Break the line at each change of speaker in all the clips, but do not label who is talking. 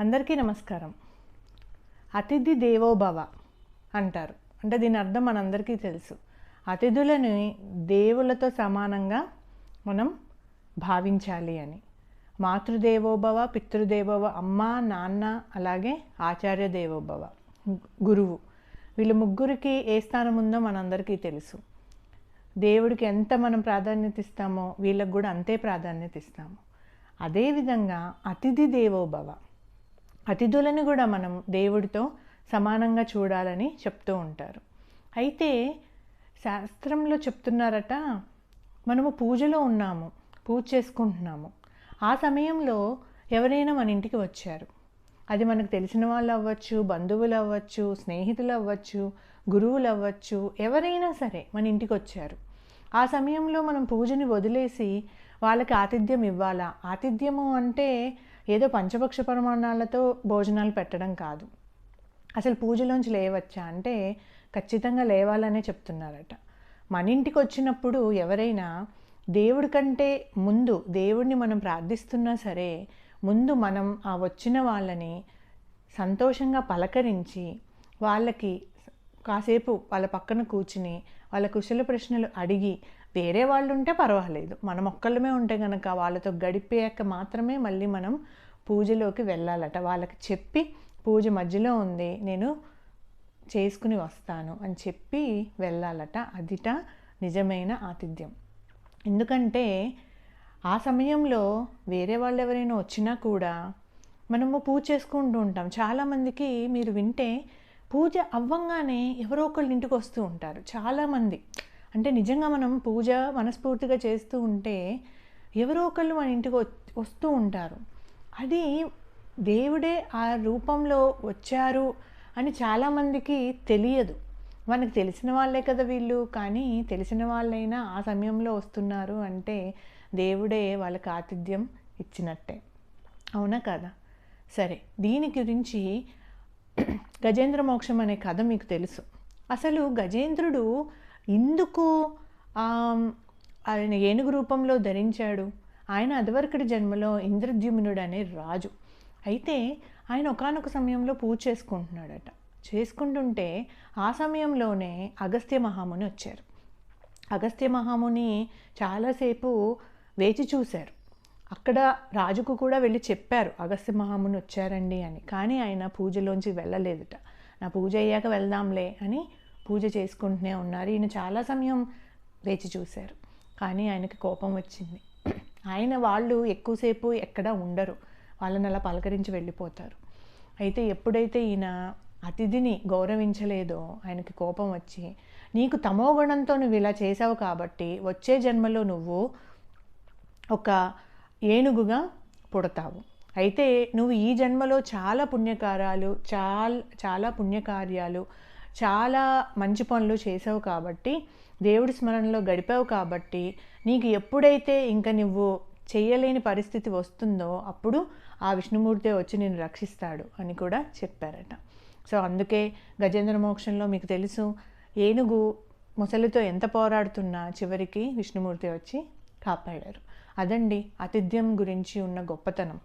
అందరికీ నమస్కారం. అతిథి దేవోభవ అంటారు. అంటే దీని అర్థం మనందరికీ తెలుసు. అతిథులని దేవులతో సమానంగా మనం భావించాలి అని. మాతృదేవోభవ పితృదేవోభవ అమ్మ నాన్న అలాగే ఆచార్య దేవోభవ గురువు. వీళ్ళ ముగ్గురికి ఏ స్థానం ఉందో మనందరికీ తెలుసు. దేవుడికి ఎంత మనం ప్రాధాన్యత ఇస్తామో వీళ్ళకి కూడా అంతే ప్రాధాన్యత ఇస్తాము. అదేవిధంగా అతిథి దేవోభవ అతిథులను కూడా మనం దేవుడితో సమానంగా చూడాలని చెప్తూ ఉంటారు. అయితే శాస్త్రంలో చెప్తున్నారట మనము పూజలో ఉన్నాము పూజ చేసుకుంటున్నాము. ఆ సమయంలో ఎవరైనా మన ఇంటికి వచ్చారు. అది మనకు తెలిసిన వాళ్ళు అవ్వచ్చు బంధువులు అవ్వచ్చు స్నేహితులు అవ్వచ్చు గురువులు అవ్వచ్చు ఎవరైనా సరే మన ఇంటికి వచ్చారు. ఆ సమయంలో మనం పూజని వదిలేసి వాళ్ళకి ఆతిథ్యం ఇవ్వాలా? ఆతిథ్యము అంటే ఏదో పంచపక్ష ప్రమాణాలతో భోజనాలు పెట్టడం కాదు. అసలు పూజలోంచి లేవచ్చా అంటే ఖచ్చితంగా లేవాలనే చెప్తున్నారట. మన ఇంటికి వచ్చినప్పుడు ఎవరైనా దేవుడి కంటే ముందు దేవుడిని మనం ప్రార్థిస్తున్నా సరే ముందు మనం ఆ వచ్చిన వాళ్ళని సంతోషంగా పలకరించి వాళ్ళకి కాసేపు వాళ్ళ పక్కన కూర్చుని వాళ్ళ కుశల ప్రశ్నలు అడిగి వేరే వాళ్ళు ఉంటే పర్వాలేదు. మనం ఒక్కళ్ళమే ఉంటే కనుక వాళ్ళతో గడిపాక మాత్రమే మళ్ళీ మనం పూజలోకి వెళ్ళాలట. వాళ్ళకి చెప్పి పూజ మధ్యలో ఉంది నేను చేసుకుని వస్తాను అని చెప్పి వెళ్ళాలట. అదిట నిజమైన ఆతిథ్యం. ఎందుకంటే ఆ సమయంలో వేరే వాళ్ళు ఎవరైనా వచ్చినా కూడా మనము పూజ చేసుకుంటూ ఉంటాం. చాలామందికి మీరు వింటే పూజ అవ్వంగానే ఎవరో ఒకళ్ళు ఇంటికి వస్తూ ఉంటారు. చాలామంది. అంటే నిజంగా మనం పూజ మనస్ఫూర్తిగా చేస్తూ ఉంటే ఎవరో ఒకళ్ళు మన ఇంటికి వస్తూ ఉంటారు. అది దేవుడే ఆ రూపంలో వచ్చారు అని చాలామందికి తెలియదు. మనకు తెలిసిన వాళ్ళే కదా వీళ్ళు. కానీ తెలిసిన వాళ్ళైనా ఆ సమయంలో వస్తున్నారు అంటే దేవుడే వాళ్ళకి ఆతిథ్యం ఇచ్చినట్టే. అవునా కదా? సరే దీని గురించి గజేంద్ర మోక్షం అనే కథ మీకు తెలుసు. అసలు గజేంద్రుడు ఎందుకు ఆయన ఏనుగు రూపంలో ధరించాడు? ఆయన అదివరకటి జన్మలో ఇంద్రద్యుమ్నుడు అనే రాజు. అయితే ఆయన ఒకనొక సమయంలో పూజ చేసుకుంటున్నాడట. చేసుకుంటుంటే ఆ సమయంలోనే అగస్త్య మహాముని వచ్చారు. అగస్త్య మహాముని చాలాసేపు వేచి చూశారు. అక్కడ రాజుకు కూడా వెళ్ళి చెప్పారు అగస్త్య మహాముని వచ్చారండి అని. కానీ ఆయన పూజలోంచి వెళ్ళలేదుట. నా పూజ అయ్యాక వెళ్దాంలే అని పూజ చేసుకుంటూనే ఉన్నారు. ఈయన చాలా సమయం వేచి చూశారు. కానీ ఆయనకి కోపం వచ్చింది. ఆయన వాళ్ళు ఎక్కువసేపు ఎక్కడ ఉండరు. వాళ్ళని అలా పలకరించి వెళ్ళిపోతారు. అయితే ఎప్పుడైతే ఈయన అతిథిని గౌరవించలేదో ఆయనకి కోపం వచ్చి నీకు తమో గుణంతో నువ్వు ఇలా చేసావు కాబట్టి వచ్చే జన్మలో నువ్వు ఒక ఏనుగుగా పుడతావు. అయితే నువ్వు ఈ జన్మలో చాలా పుణ్యకార్యాలు చాలా చాలా పుణ్యకార్యాలు చాలా మంచి పనులు చేసావు కాబట్టి దేవుడి స్మరణలో గడిపావు కాబట్టి నీకు ఎప్పుడైతే ఇంకా నువ్వు చేయలేని పరిస్థితి వస్తుందో అప్పుడు ఆ విష్ణుమూర్తి వచ్చి నేను రక్షిస్తాడు అని కూడా చెప్పారట. సో అందుకే గజేంద్ర మోక్షంలో మీకు తెలుసు ఏనుగు ముసలితో ఎంత పోరాడుతున్నా చివరికి విష్ణుమూర్తి వచ్చి కాపాడారు. అదండి ఆతిథ్యం గురించి ఉన్న గొప్పతనం.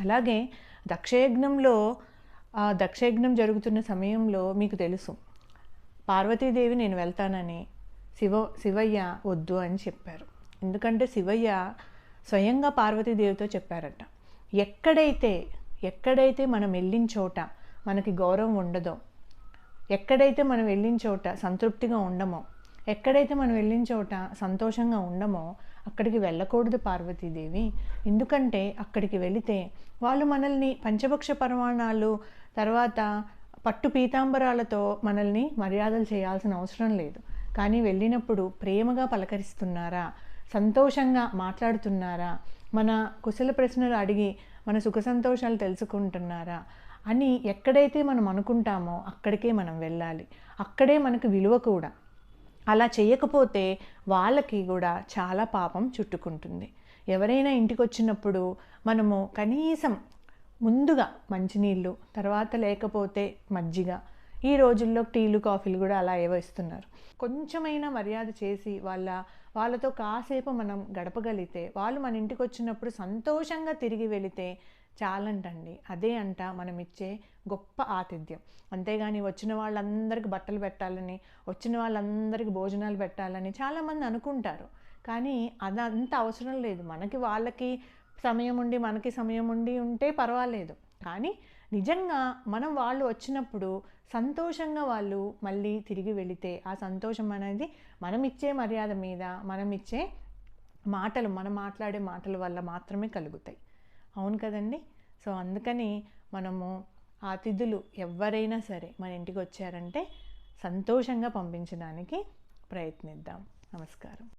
అలాగే దక్షయజ్ఞంలో ఆ దక్షయజ్ఞం జరుగుతున్న సమయంలో మీకు తెలుసు పార్వతీదేవి నేను వెళ్తానని శివ శివయ్య వద్దు అని చెప్పారు. ఎందుకంటే శివయ్య స్వయంగా పార్వతీదేవితో చెప్పారట. ఎక్కడైతే ఎక్కడైతే మనం వెళ్ళిన చోట మనకి గౌరవం ఉండదో ఎక్కడైతే మనం వెళ్ళిన చోట సంతృప్తిగా ఉండమో ఎక్కడైతే మనం వెళ్ళిన చోట సంతోషంగా ఉండమో అక్కడికి వెళ్ళకూడదు పార్వతీదేవి. ఎందుకంటే అక్కడికి వెళితే వాళ్ళు మనల్ని పంచభక్ష పరమాణాలు తర్వాత పట్టు పీతాంబరాలతో మనల్ని మర్యాదలు చేయాల్సిన అవసరం లేదు. కానీ వెళ్ళినప్పుడు ప్రేమగా పలకరిస్తున్నారా? సంతోషంగా మాట్లాడుతున్నారా? మన కుశల ప్రశ్నలు అడిగి మన సుఖ సంతోషాలు తెలుసుకుంటున్నారా? అని ఎక్కడైతే మనం అనుకుంటామో అక్కడికే మనం వెళ్ళాలి. అక్కడే మనకు విలువ కూడా. అలా చేయకపోతే వాళ్ళకి కూడా చాలా పాపం చుట్టుకుంటుంది. ఎవరైనా ఇంటికి వచ్చినప్పుడు మనము కనీసం ముందుగా మంచినీళ్ళు తర్వాత లేకపోతే మజ్జిగ ఈ రోజుల్లో టీలు కాఫీలు కూడా అలా ఏవో ఇస్తున్నారు. కొంచెమైనా మర్యాద చేసి వాళ్ళ వాళ్ళతో కాసేపు మనం గడపగలిగితే వాళ్ళు మన ఇంటికి వచ్చినప్పుడు సంతోషంగా తిరిగి వెళితే చాలంటండి. అదే అంట మనం ఇచ్చే గొప్ప ఆతిథ్యం. అంతేగాని వచ్చిన వాళ్ళందరికీ బట్టలు పెట్టాలని వచ్చిన వాళ్ళందరికీ భోజనాలు పెట్టాలని చాలామంది అనుకుంటారు. కానీ అదంత అవసరం లేదు. మనకి వాళ్ళకి సమయం ఉండి మనకి సమయం ఉండి ఉంటే పర్వాలేదు. కానీ నిజంగా మనం వాళ్ళు వచ్చినప్పుడు సంతోషంగా వాళ్ళు మళ్ళీ తిరిగి వెళితే ఆ సంతోషం అనేది మనం ఇచ్చే మర్యాద మీద మనం ఇచ్చే మాటలు మనం మాట్లాడే మాటల వల్ల మాత్రమే కలుగుతాయి. అవును కదండి? సో అందుకని మనము అతిథులు ఎవరైనా సరే మన ఇంటికి వచ్చారంటే సంతోషంగా పంపించడానికి ప్రయత్నిద్దాం. నమస్కారం.